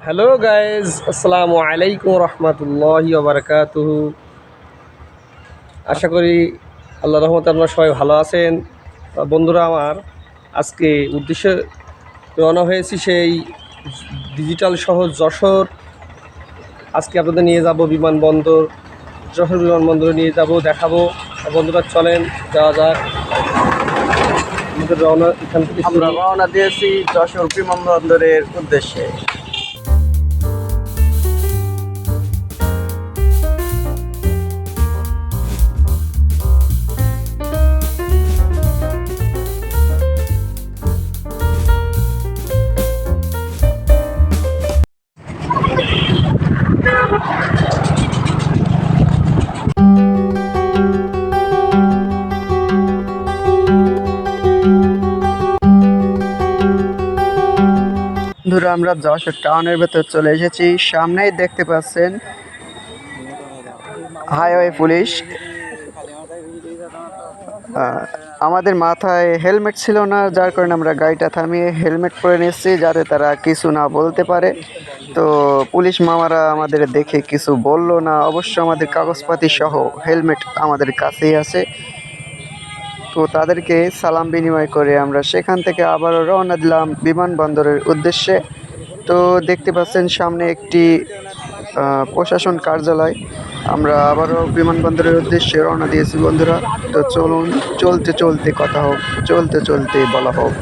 Hello guys আসসালামু আলাইকুম রহমতুল্লাহ বারকাতুহু আশা করি আল্লাহ রহমত আপনারা সবাই ভালো আছেন। বন্ধুরা, আমার আজকে উদ্দেশ্যে রওনা হয়েছি সেই ডিজিটাল শহর যশোর। আজকে আপনাদের নিয়ে যাব বিমানবন্দর। যশোর বিমানবন্দরে নিয়ে যাব, দেখাবো। বন্ধুরা, চলেন, যাওয়া যাক। আমাদের রওনা এখান থেকে আমরা রওনা দিয়েছি যশোর বিমানবন্দরের উদ্দেশ্যে। বন্ধুরা আমরা যশোর টাউনের ভেতর চলে এসেছি। সামনেই দেখতে পাচ্ছেন হাইওয়ে পুলিশ। আমাদের মাথায় হেলমেট ছিল না, যার কারণে আমরা গাড়িটা থামিয়ে হেলমেট পরে নিচ্ছি যাতে তারা কিছু না বলতে পারে। তো পুলিশ মামারা আমাদের দেখে কিছু বলল না। অবশ্য আমাদের কাগজপাতি সহ হেলমেট আমাদের কাছেই আছে। তো তাদেরকে সালাম বিনিময় করে আমরা সেখান থেকে আবারও রওনা দিলাম বিমানবন্দরের উদ্দেশ্যে। তো দেখতে পাচ্ছেন সামনে একটি প্রশাসন কার্যালয়। আমরা আবারও বিমানবন্দরের উদ্দেশ্যে রওনা দিয়েছি বন্ধুরা। তো চলুন, চলতে চলতে কথা হোক, চলতে চলতে বলা হোক।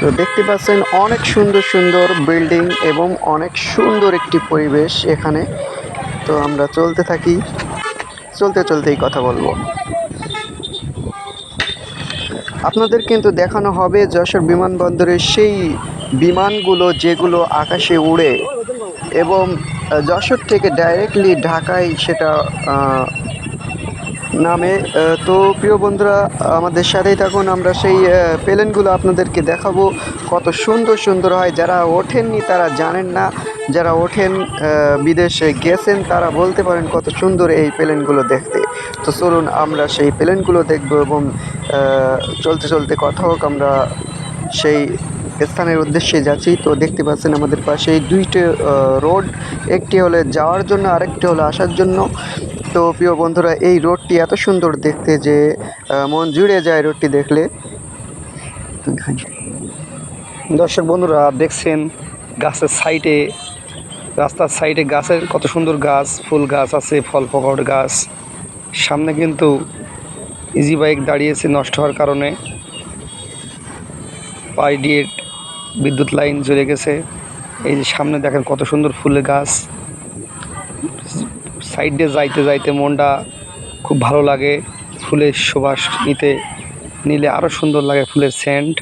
তো দেখতে পাচ্ছেন অনেক সুন্দর সুন্দর বিল্ডিং এবং অনেক সুন্দর একটি পরিবেশ এখানে। তো আমরা চলতে থাকি। চলতে চলতেই কথা বলব। আপনাদের কিন্তু দেখানো হবে যশোর বিমানবন্দরের সেই বিমানগুলো যেগুলো আকাশে উড়ে এবং যশোর থেকে ডাইরেক্টলি ঢাকায় সেটা নামে তো প্রিয় বন্ধুরা, আমাদের সাথেই থাকুন, আমরা সেই প্লেনগুলো আপনাদেরকে দেখাবো। কত সুন্দর সুন্দর হয়, যারা ওঠেননি তারা জানেন না। যারা ওঠেন বিদেশে গেছেন তারা বলতে পারেন কত সুন্দর এই প্লেনগুলো দেখতে। তো চলুন, আমরা সেই প্লেনগুলো দেখব এবং চলতে চলতে কথা হোক, আমরা সেই স্থানের উদ্দেশ্যে যাচ্ছি। তো দেখতে পাচ্ছেন আমাদের পাশে দুইটি রোড, একটি হলে যাওয়ার জন্য, আরেকটি হলো আসার জন্য। তো প্রিয় বন্ধুরা, এই রোডটি এত সুন্দর দেখতে যে মন জুড়ে যায় রোডটি দেখলে। দর্শক বন্ধুরা, দেখছেন গাছের সাইডে, রাস্তার সাইডে গাছের কত সুন্দর গাছ, ফুল গাছ আছে, ফল ফকট গাছ। সামনে কিন্তু ইজি বাইক দাঁড়িয়েছে নষ্ট হওয়ার কারণে। পাই দিয়ে বিদ্যুৎ লাইন চলে গেছে। এই যে সামনে দেখেন কত সুন্দর ফুলের গাছ। সাইড যাইতে যাইতে মনটা খুব ভালো লাগে। ফুলের সুবাস নিতে নিলে আরও সুন্দর লাগে ফুলের সেন্ট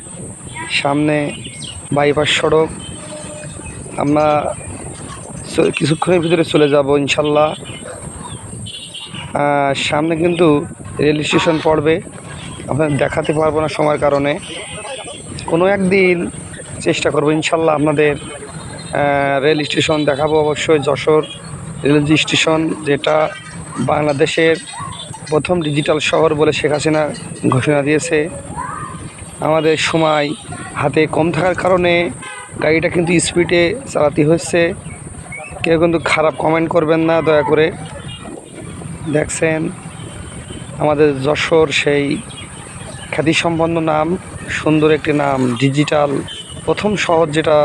সামনে বাইপাস সড়ক। আমরা কিছুক্ষণের ভিতরে চলে যাব ইনশাল্লাহ। সামনে কিন্তু রেল স্টেশন পড়বে। আপনাদের দেখাতে পারব না সময়ের কারণে। কোনো একদিন চেষ্টা করব ইনশাল্লাহ আপনাদের রেল স্টেশন দেখাবো অবশ্যই যশোর। রেল স্টেশন, যেটা বাংলাদেশের প্রথম ডিজিটাল শহর বলে শেখ হাসিনা ঘোষণা দিয়েছে। আমাদের সময় হাতে কম থাকার কারণে গাড়িটা কিন্তু স্পিডে চালাতে হচ্ছে কেউ কিন্তু খারাপ কমেন্ট করবেন না, দয়া করে। দেখছেন, আমাদের যশোর সেই খ্যাতিসম্পন্ন নাম, সুন্দর একটি নাম, ডিজিটাল, প্রথম শহর যেটা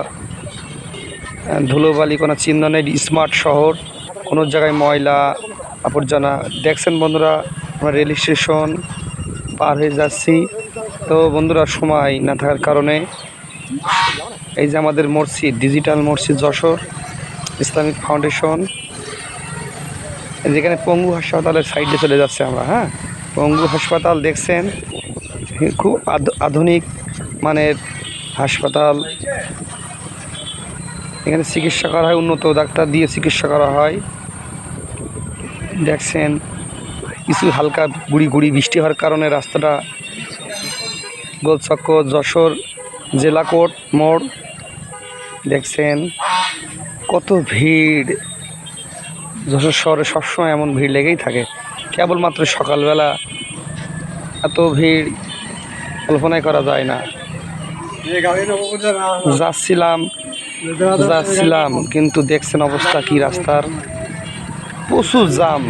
ধুলোবালি কোনো চিহ্ন নেই স্মার্ট শহর। কোনো জায়গায় ময়লা, আবর্জনা। দেখছেন বন্ধুরা, আমরা রেল স্টেশন পার হয়ে যাচ্ছি। তো বন্ধুরা, সময় না থাকার কারণে এই যে আমাদের মসজিদ, ডিজিটাল মসজিদ যশোর ইসলামিক ফাউন্ডেশন, যেখানে পঙ্গু হাসপাতালের সাইডে চলে যাচ্ছে আমরা হ্যাঁ? পঙ্গু হাসপাতাল দেখছেন, খুব আধ- আধুনিক মানের হাসপাতাল। এখানে চিকিৎসা করা হয়, উন্নত ডাক্তার দিয়ে চিকিৎসা করা হয়। দেখছেন, কিছু হালকা গুড়ি গুড়ি বৃষ্টি হওয়ার কারণে রাস্তাটা গোলচক্কর, যশোর জেলা কোর্ট মোড়, দেখছেন কত ভিড়। যশোর শহরে সবসময় এমন ভিড় লেগেই থাকে। কেবলমাত্র সকালবেলা এত ভিড় কল্পনাই করা যায় না। যাচ্ছিলাম যাচ্ছিলাম, কিন্তু দেখছেন অবস্থা কি রাস্তার। প্রচুর জাম।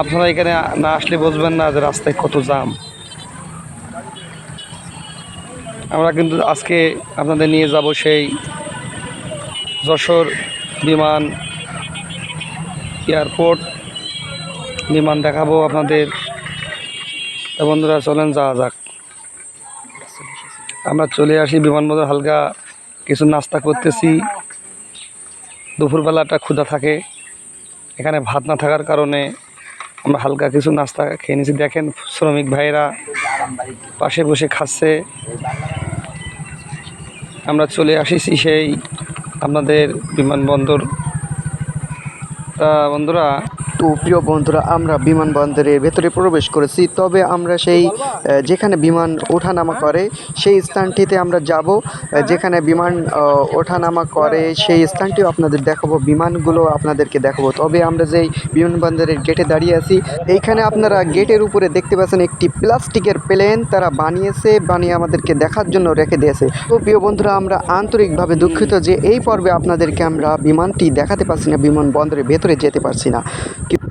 আপনারা এখানে না আসলে বুঝবেন না যে রাস্তায় কত জাম। আমরা কিন্তু আজকে আপনাদের নিয়ে যাব সেই যশোর বিমান এয়ারপোর্ট। বিমান দেখাবো আপনাদের। বন্ধুরা, চলেন যাওয়া যাক। আমরা চলে আসি বিমানবন্দর, হালকা কিছু নাস্তা করতেছি। দুপুরবেলাটা ক্ষুধা থাকে। এখানে ভাত না থাকার কারণে আমরা হালকা কিছু নাস্তা খেয়ে নিয়েছি। দেখেন শ্রমিক ভাইরা পাশে বসে খাচ্ছে। আমরা চলে আসিছি সেই আপনাদের বিমানবন্দর। তা বন্ধুরা তো প্রিয় বন্ধুরা, আমরা বিমানবন্দরের ভেতরে প্রবেশ করেছি। তবে আমরা সেই যেখানে বিমান ওঠানামা করে, সেই স্থানটিতে আমরা যাব যেখানে বিমান ওঠানামা করে, সেই স্থানটিও আপনাদের দেখাবো, বিমানগুলো আপনাদেরকে দেখাবো। তবে আমরা যেই বিমানবন্দরের গেটে দাঁড়িয়ে আছি, এইখানে আপনারা গেটের উপরে দেখতে পাচ্ছেন একটি প্লাস্টিকের প্লেন, তারা বানিয়েছে, বানিয়ে আমাদেরকে দেখার জন্য রেখে দিয়েছে। তো প্রিয় বন্ধুরা, আমরা আন্তরিকভাবে দুঃখিত যে এই পর্বে আপনাদেরকে আমরা বিমানটি দেখাতে পারছি না, বিমানবন্দরের ভেতরে যেতে পারছি না।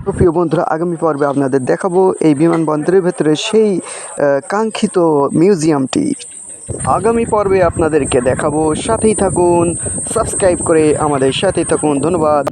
প্রিয় বন্ধুরা, আগামী পর্বে আপনাদের দেখাবো এই বিমানবন্দরের ভেতরে সেই কাঙ্ক্ষিত মিউজিয়ামটি। আগামী পর্বে আপনাদেরকে দেখাবো, সাথেই থাকুন, সাবস্ক্রাইব করে আমাদের সাথেই থাকুন। ধন্যবাদ।